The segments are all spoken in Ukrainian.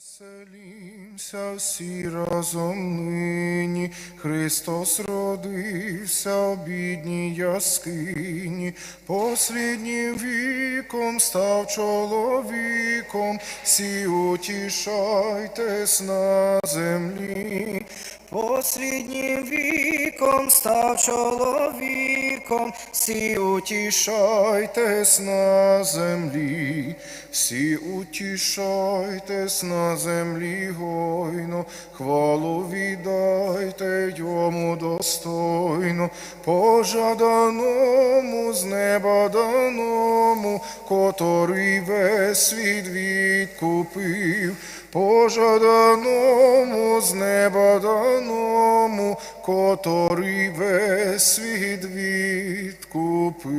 Веселімся всі разом нині, Христос родився в бідній яскині, посліднім віком став чоловіком, всі утішайтесь на землі. Посліднім віком став чоловіком, Всі утішайтесь на землі, всі утішайтесь на землі гойно, хвалу віддайте йому достойно, пожаданому з неба даному, котрий весь світ відкупив, пожаданому з небаданому, котрий весь світ відкупив.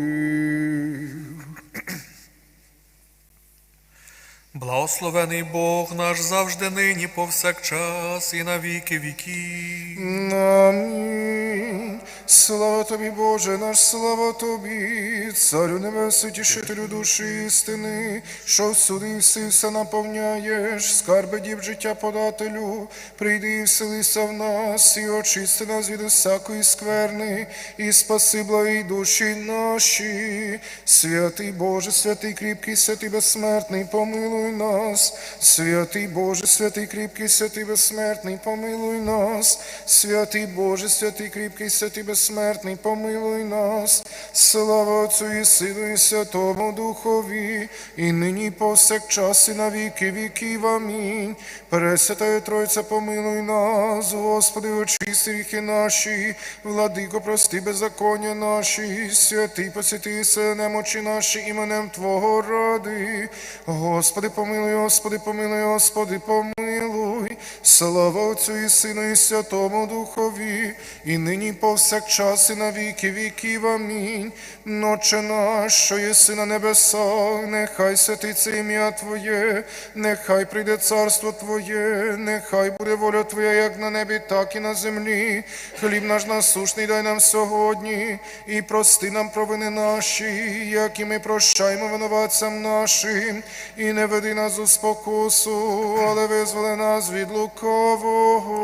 Благословений Бог наш завжди нині повсякчас і на віки віків. Амінь. Слава тобі, Боже, наш слава тобі, царю небесу, тішителю душі істини, що всюди і все наповняєш, скарби дів життя подателю, прийди і вселися в нас, і очисти нас від усякої скверни, і спаси благі душі наші. Святий Боже, святий кріпкий, святий безсмертний, помилуй нас. Святий Боже, святий кріпкий, святий безсмертний, помилуй нас. Святий Боже, святий кріпкий, святий безсмертний, помилуй нас. Слава Отцю і Сину і Святому Духові, і нині повсякчас і на віки віків. Амінь. Пресвятая Тройця, помилуй нас, Господи, очисти ріхи наші, владико, прости беззаконня наші, святий посвяти немочі наші іменем Твого ради. Господи, помилуй, Господи, помилуй, Господи, помилуй. Слава Отцю і Сину і Святому Духові, і нині повсякчас і на віки віків. Амінь. Ноче наш, що єси на небесах, нехай святиться ім'я Твоє, нехай прийде царство Твоє, нехай буде воля Твоя, як на небі, так і на землі. Хліб наш насушний дай нам сьогодні, і прости нам провини наші, як і ми прощаємо винуватцям нашим, і не веди нас у спокусу, але визволи нас від лукавого.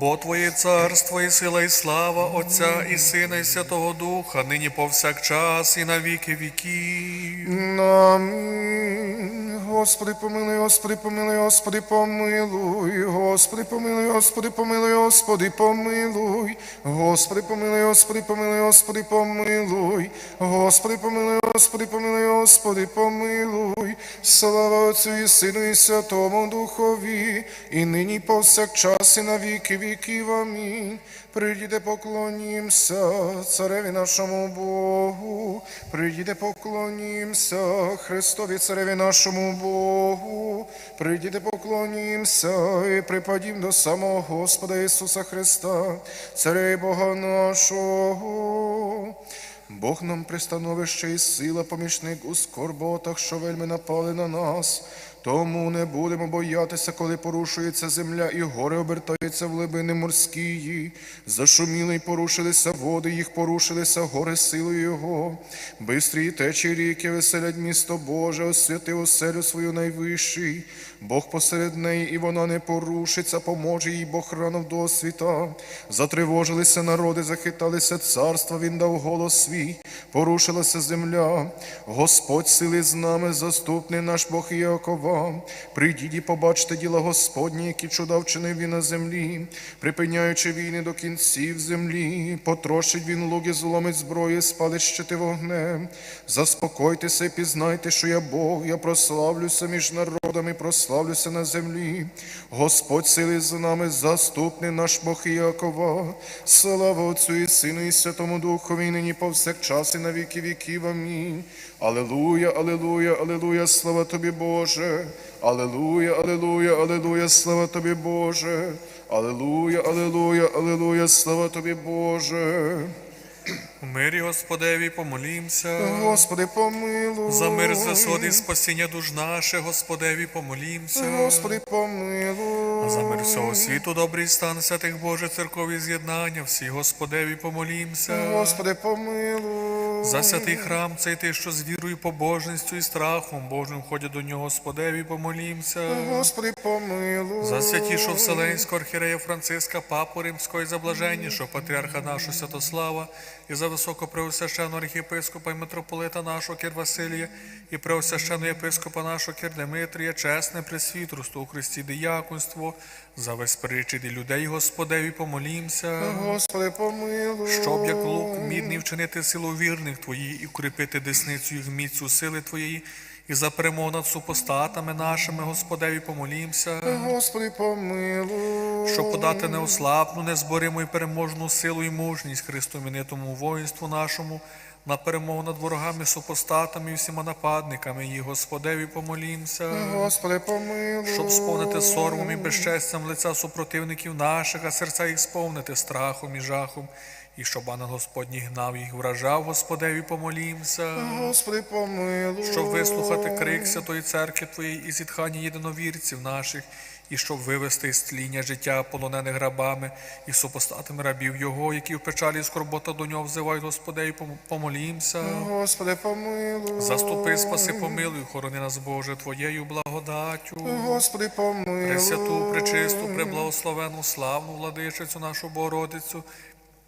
Бо Твоє царство і сила, і слава Отця і Сина, і Святого Духа, нині повсякчас і на віки віків. Амінь. Господи, помилуй, Господи, помилуй, Господи, помилуй, Господи, помилуй, Господи, помилуй, Господи, помилуй, Господи, помилуй, Господи, помилуй, Господи, помилуй, Господи, помилуй, Господи, помилуй, Господи, помилуй, слава Отцю і Сину і Святому Духові, і нині повсякчас і на віки віків. Амінь. Прийдіте, поклонімся цареві нашому Богу, прийдіте, поклонімся Христові цареві нашому Богу, прийдіте, поклонімся і припадім до самого Господа Ісуса Христа, царя Бога нашого. Бог нам пристановище і сила, помічник у скорботах, що вельми напали на нас. Тому не будемо боятися, коли порушується земля, і гори обертаються в глибини морські. Зашуміли й порушилися води, їх порушилися гори силою Його. Бистрі течі ріки веселять місто Боже, освяти оселю свою найвищий. Бог посеред неї, і вона не порушиться, поможе їй Бог рано в досвіта. Затривожилися народи, захиталися царства, він дав голос свій, порушилася земля. Господь сили з нами, заступний наш Бог Якова. Прийдіть і побачте діла Господні, які чуда вчинив він на землі, припиняючи війни до кінців землі, потрошить він луги, зломить зброї, спалить щити вогнем. Заспокойтеся і пізнайте, що я Бог, я прославлюся між народами, прославлюся на землі. Господь сили з нами, заступний наш Бог Якова. Слава Отцю і Сину, і Святому Духові, і нині повсякчас, і на віки віків. Амінь. Алелуя, алелуя, алелуя, слава тобі, Боже. Алелуя, алелуя, алелуя, слава тобі, Боже. Алелуя, алелуя, алелуя, слава тобі, Боже. У мирі Господеві помолімся. Господи, помилуй. За мир засоди і спасіння душ наше, Господеві помолімся. Господи, помилуй. За мир всього світу, добрий стан святих Боже, церкові з'єднання, всі Господеві помолімся. Господи, помилуй. За святий храм цей ти, що з вірою, побожністю і страхом Божим ходять до нього, Господеві, помолімся. Господи, помилуй. За святішого Вселенського архірея Франциска, Папу Римського і за блаженнішого патріарха нашого Святослава, і за високопреосвященого архієпископа і митрополита нашого Кир Василія, і преосвященого єпископа нашого Кир Димитрія, чесне пресвітерство у Христі дияконство, за весь причід людей, Господеві, помолімся. Господи, помилуй. Щоб як лук мідний вчинити силу вірних Твої і укріпити десницю їх міцю сили Твоєї, і за перемогу над супостатами нашими, Господеві, помолімся. Господи, помилуй. Щоб подати неослабну, незбориму і переможну силу і мужність Христу іменитому воїнству нашому, на перемогу над ворогами, супостатами і всіма нападниками її, Господеві, помолімся. Господи, помилуй. Щоб сповнити соромом і безчестям лиця супротивників наших, а серця їх сповнити страхом і жахом, і щоб ангел Господній гнав їх, вражав, Господеві, помолімся. Господи, помилуй. Щоб вислухати крик Святої Церкви Твоєї і зітхання єдиновірців наших, і щоб вивести із тління життя полонених рабами і супостатами рабів Його, які в печалі і скорбота до нього взивають, Господеві, пом- помолімся. Господи, помилуй. Заступи, спаси, помилуй, хорони нас, Боже, Твоєю благодаттю. Господи, помилуй. Пресвяту, пречисту, преблагословену, славну владичицю нашу Богородицю,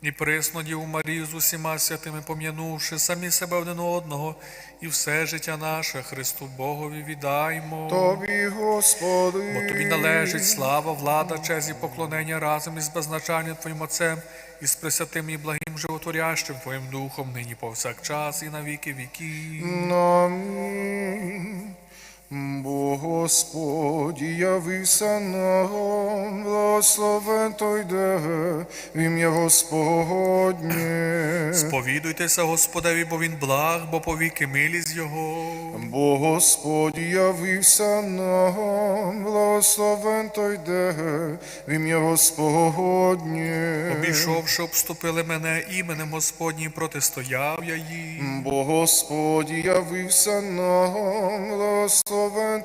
і присну Діву Марію з усіма святими пом'янувши самі себе один одного, і все життя наше Христу Богові віддаймо. Тобі, Господи. Бо тобі належить слава, влада, честь і поклонення разом із беззначальним Твоїм Отцем, і з пресвятим і благим животворящим Твоїм Духом, нині повсякчас і на віки віків. Бо Господі явився нам, благословен той де в ім'я Господнє. Сповідуйтеся Господеві, бо він благ, бо повіки милість Його. Бо Господь явився нам, благословен той де в ім'я Господнє. Обійшовши, обступили мене іменем Господнім, протистояв я їм. Бо Господь явився нам, благословен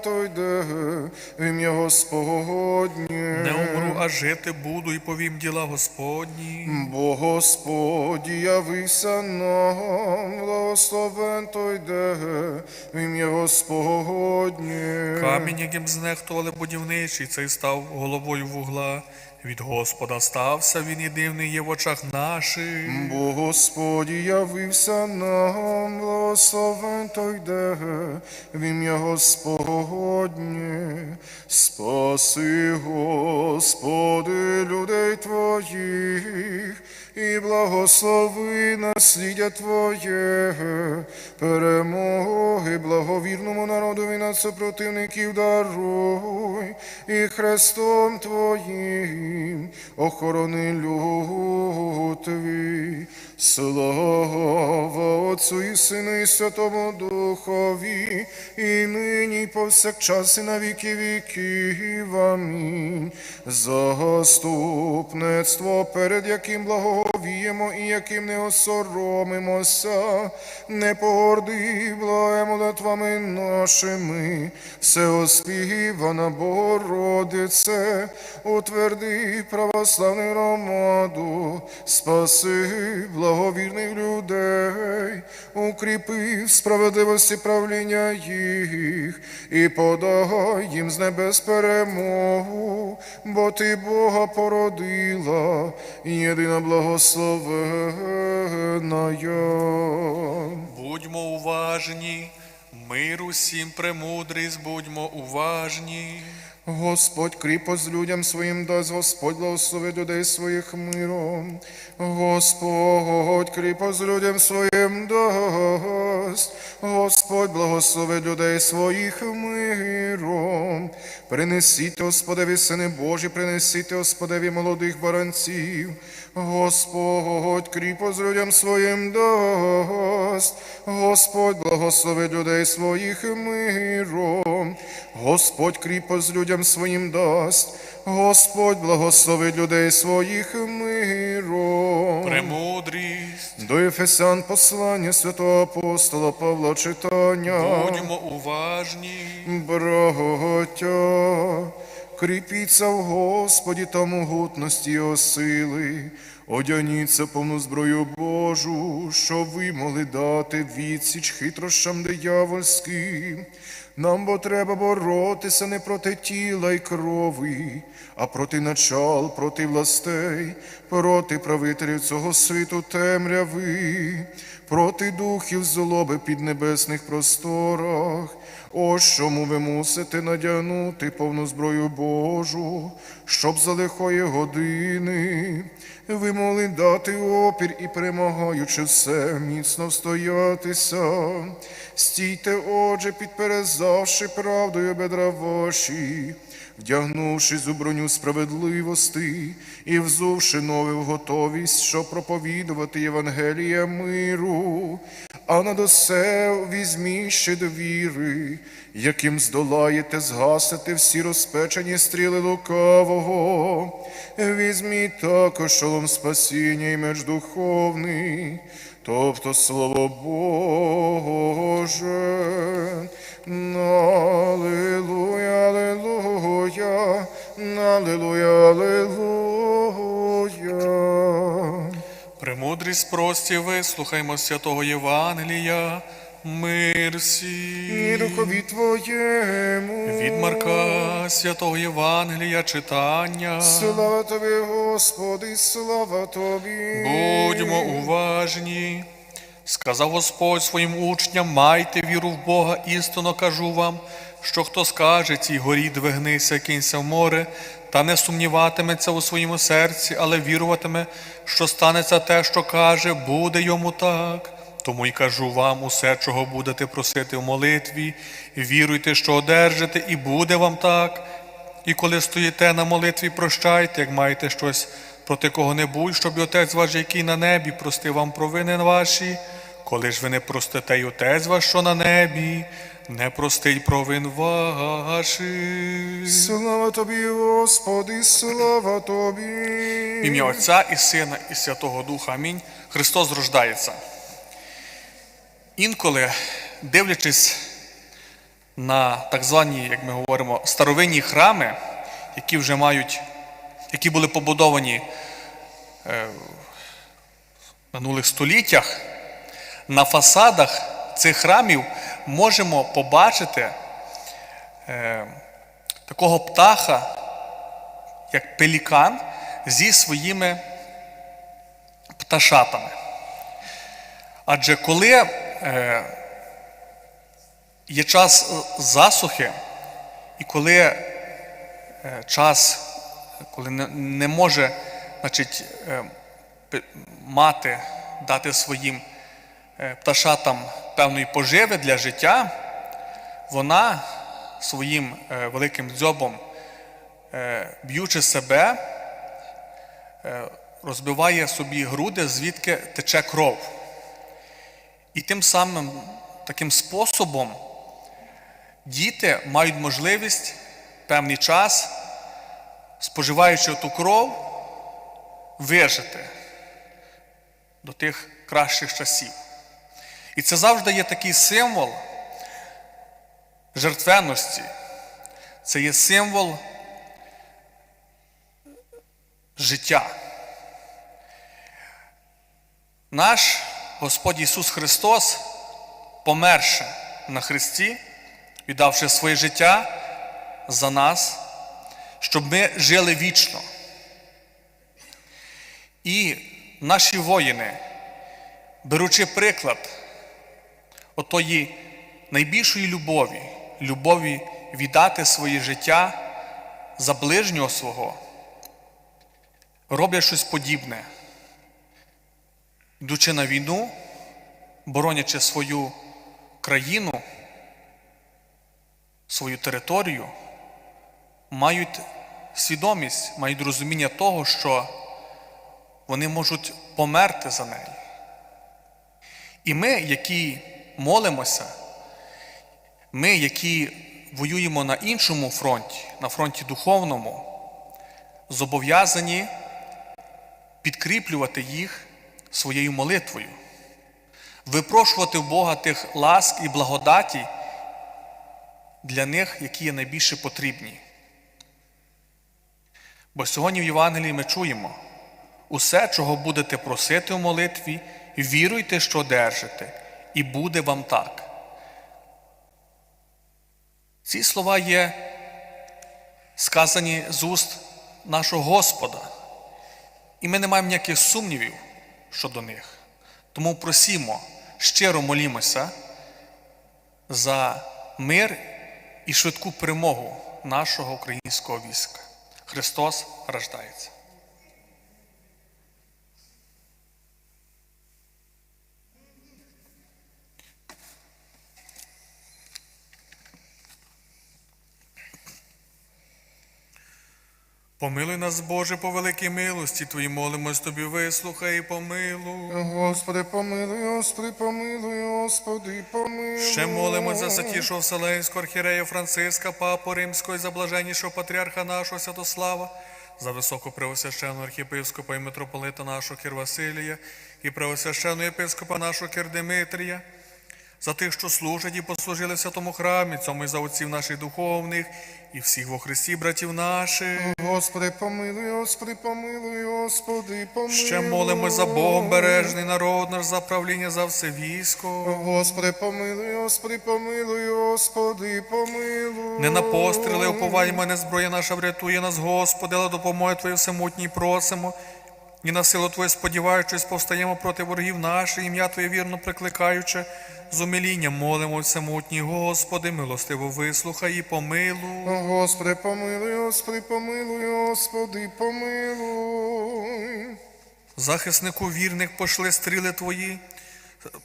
той деге, в ім'я Господнє. Не умру, а жити буду і повім діла Господні. Бо Господь явився нам, благословен той йде, ім'я Господнє. Камінь, яким знехтували будівничі, цей став головою вугла. Від Господа стався він і дивний є в очах наших. Бо Господь явився нам, благословен той де в ім'я Господнє. Спаси, Господи, людей Твоїх, і благослови наслідя Твоє, перемоги благовірному народові над супротивників даруй, і Христом Твоїм охорони люд Твій. Слава Отцу і Сину і Святому Духові, і нині, і повсякчас, і на віки віків. Амінь. Заступництво, перед яким благовіємо і яким не осоромимося, не погорди молитвами нашими, всеоспівана Богородице, утверди православну громаду, спаси благовірних людей, укріпи в справедливості правління їх і подай їм з небес перемогу, бо ти Бога породила, єдина благословена. Будьмо уважні, мир усім премудрість, будьмо уважні. Господь кріпость людям своїм дасть, Господь благословить людей своїх миром. Господь кріпость людям своїм дасть, Господь благословить людей своїх миром. Принесіть, Господеві, сини Божі, принесіть, Господеві, молодих баранців. Господь кріпость людям своїм дасть, Господь благословить людей своїх миром. Господь кріпость людям своїм дасть, Господь благословить людей своїх миром. Премудрість, До Ефесян послання святого апостола Павла читання. будьмо уважні. Браття, кріпіться в Господі та могутності його сили, одягніться повну зброю Божу, щоб ви могли дати відсіч хитрощам диявольським. Нам бо треба боротися не проти тіла й крові, а проти начал, проти властей, проти правителів цього світу темряви, проти духів злоби під небесних просторах. Ось чому ви мусите надягнути повну зброю Божу, щоб за лихої години ви могли дати опір і перемагаючи все, міцно встоятися. Стійте, отже, підперезавши правдою бедра ваші, вдягнувшись у броню справедливості і взувши нове в готовість, щоб проповідувати Євангелія миру, а над усе візьміть ще до віри, яким здолаєте згасити всі розпечені стріли лукавого. Візьміть також шолом спасіння і меч духовний, тобто слово Боже. Аллилуйя, аллилуйя, аллилуйя, аллилуйя. Премудрість прості, вислухаймо святого Євангелія, мир І духові Твоєму. Від Марка святого Євангелія читання. Слава Тобі, Господи, слава Тобі. Будьмо уважні. Сказав Господь своїм учням, майте віру в Бога, істинно кажу вам, що хто скаже цій горі двигнися, кинься в море, та не сумніватиметься у своєму серці, але віруватиме, що станеться те, що каже, буде йому так. Тому й кажу вам усе, чого будете просити в молитві, віруйте, що одержите, і буде вам так. І коли стоїте на молитві, прощайте, як маєте щось проти кого-небудь, щоб і Отець ваш, який на небі, простив вам провини ваші. Коли ж ви не простите й Отець ваш, що на небі, не простить провин ваших. Слава Тобі, Господи, слава Тобі. В ім'я Отця і Сина, і Святого Духа. Амінь. Христос рождається. Інколи, дивлячись на так звані, як ми говоримо, старовинні храми, які вже мають, які були побудовані е, в минулих століттях, на фасадах цих храмів можемо побачити е, такого птаха, як пелікан зі своїми пташатами. Адже коли е, є час засухи, і коли е, час, коли не, не може значить, е, мати дати своїм пташатам певної поживи для життя, вона своїм е, великим дзьобом е, б'ючи себе, е, розбиває собі груди, звідки тече кров. І тим самим таким способом діти мають можливість певний час, споживаючи ту кров, вижити до тих кращих часів. І це завжди є такий символ жертвенності. Це є символ життя. Наш Господь Ісус Христос, померши на Христі, віддавши своє життя за нас, щоб ми жили вічно. І наші воїни, беручи приклад отої найбільшої любові, любові віддати своє життя за ближнього свого, роблять щось подібне, йдучи на війну, боронячи свою країну, свою територію, мають свідомість, мають розуміння того, що вони можуть померти за неї. І ми, які молимося, ми, які воюємо на іншому фронті, на фронті духовному, зобов'язані підкріплювати їх своєю молитвою, випрошувати в Бога тих ласк і благодаті для них, які є найбільше потрібні. Бо сьогодні в Євангелії ми чуємо усе, чого будете просити у молитві, віруйте, що одержите, і буде вам так. Ці слова є сказані з уст нашого Господа, і ми не маємо ніяких сумнівів щодо них. Тому просімо, щиро молімося за мир і швидку перемогу нашого українського війська. Христос рождається. Помилуй нас, Боже, по великій милості Твої молимось Тобі, вислухай і помилуй. Господи, помилуй, Господи, помилуй, Господи, помилуй. Ще молимось за святішого Вселенського архірея Франциска, Папу Римського і за блаженнішого патріарха нашого Святослава, за високу високопреосвященого архієпископа і митрополита нашого Кір Василія і преосвященого єпископа нашого Кір Димитрія, за тих, що служать і послужили в святому храмі, цьому і за отців наших духовних, і всіх во Христі, братів наших. Господи, помилуй, Господи, помилуй, Господи, помилуй. Ще молимось за Богом бережний народ наш, за правління за все військо. Господи, помилуй, Господи, помилуй, Господи, помилуй. Не на постріли уповаємо, не зброя наша врятує нас, Господи, але допомоги Твої всемутній просимо. І на силу Твою сподіваючись, повстаємо проти ворогів наших, ім'я Твоє вірно прикликаючи, з умилінням молимо всемутній, Господи, милостиво вислухай і помилуй. Господи, помилуй, Господи, помилуй, Господи, помилуй. Захиснику вірних пошли стріли Твої,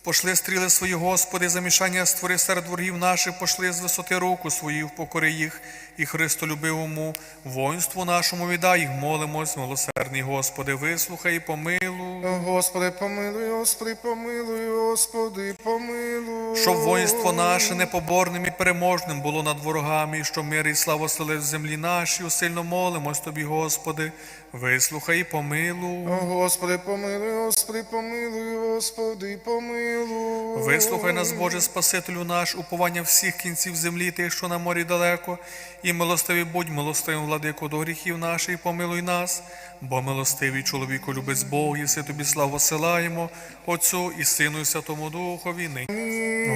пошли стріли свої, Господи, замішання створи серед ворогів наших, пошли з висоти руку свою, впокори їх, і Христолюбивому воїнству нашому віддай їх, молимось, милосердний Господи, вислухай і помилуй. Господи, помилуй, Господи, помилуй, Господи, помилуй. Щоб воїнство наше непоборним і переможним було над ворогами, і що мир і слава селив в землі нашій, усильно молимось Тобі, Господи, вислухай і помилуй. Господи, помилуй, Господи, помилуй, Господи, помилуй. Вислухай нас, Боже Спасителю наш, уповання всіх кінців землі, тих, що на морі далеко, і милостивий будь милостивим, владико, до гріхів наших, помилуй нас, бо милостивий чоловіку любець Бог, єси тобі славу силаємо, Отцю і Сину, і Святому Духові.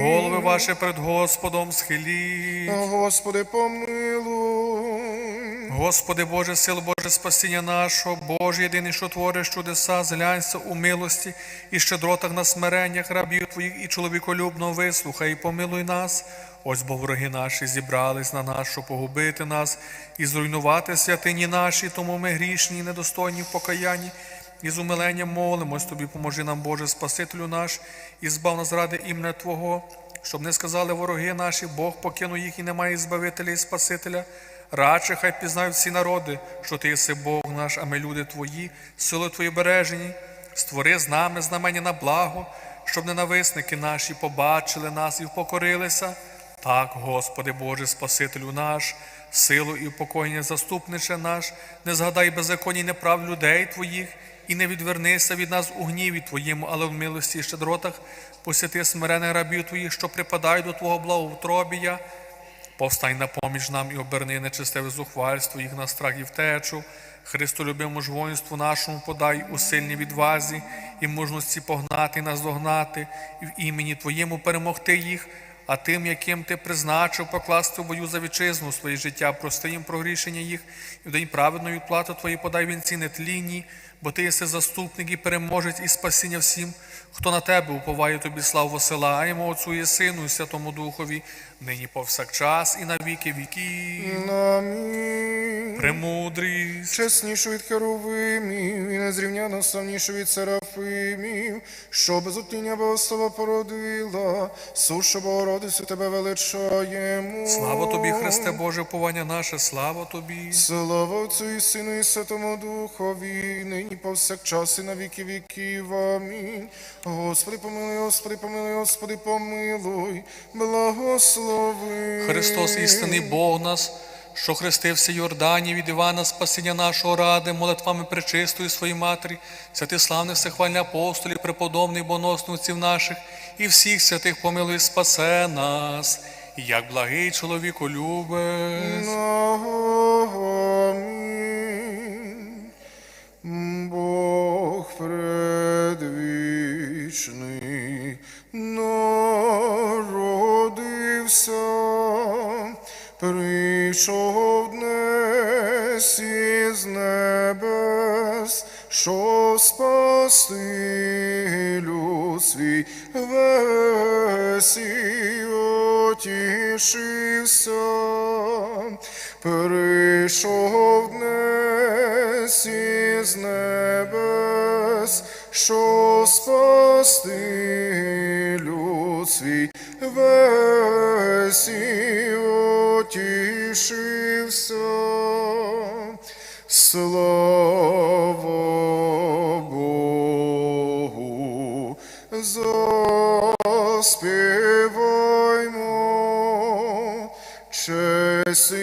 Голови ваші перед Господом схилі. Господи, помилуй. Господи Боже, сил Боже, спасіння нашого, Боже, єдиний, що твориш чудеса, зглянься у милості і щедротах на смиреннях рабів Твоїх і чоловіколюбно вислухай і помилуй нас. Ось бо вороги наші зібрались на нас, щоб погубити нас і зруйнувати святині наші, тому ми грішні і недостойні в покаянні. І з умиленням молимось Тобі, поможи нам, Боже, Спасителю наш, і збав нас ради ім'я Твого, щоб не сказали вороги наші, Бог покинув їх і немає Збавителя і Спасителя. Радше хай пізнають всі народи, що ти єси Бог наш, а ми люди Твої, сили Твої бережені. Створи з нами знамення на благо, щоб ненависники наші побачили нас і впокорилися. Так, Господи Боже, Спасителю наш, силу і упокоєння заступниче наш, не згадай беззаконні неправ людей Твоїх, і не відвернися від нас у гніві Твоєму, але в милості і щедротах посіти смирених рабів Твоїх, що припадають до Твого благоутробія. Повстань на поміч нам і оберни нечистиве зухвальство їх на страх і втечу. Христу любимо ж воїнству нашому подай у сильній відвазі і мужності погнати і наздогнати, і в імені Твоєму перемогти їх, а тим, яким ти призначив покласти в бою за вітчизну своє життя, прости їм прогрішення їх, і в день праведної відплати Твої подай вінці нетлінні, бо ти єси заступник і переможець і спасіння всім, хто на тебе уповає тобі славу посилаємо Отцу і Сину, і Святому Духові, нині повсякчас і на віки віків. Амінь. Премудрість. Чеснішу від херовимів і незрівняно славнішу від серафимів, що без утіння Богослова породила, сушу Богородицю тебе величаємо. Слава тобі, Христе Боже, уповання наше, слава тобі. Слава Отцю і Сину і Святому Духові, нині повсякчас і на віки віків. Амінь. Господи, помилуй, Господи, помилуй, Господи, помилуй, благослови. Христос, істинний Бог нас, що хрестився Йордані від Івана Спасіння нашого ради, молитвами пречистої своїй матері, святих славних всехвальних апостолів, преподобних боносних отців наших і всіх святих помилуй, спасе нас, як благий чоловіку любець. Предвічний народився, прийшов днес із небес, що спасти люд свій весь і отішився. Прийшов днес із небес, що спасти люд весь і отішився. Слава Богу, заспіваймо, честь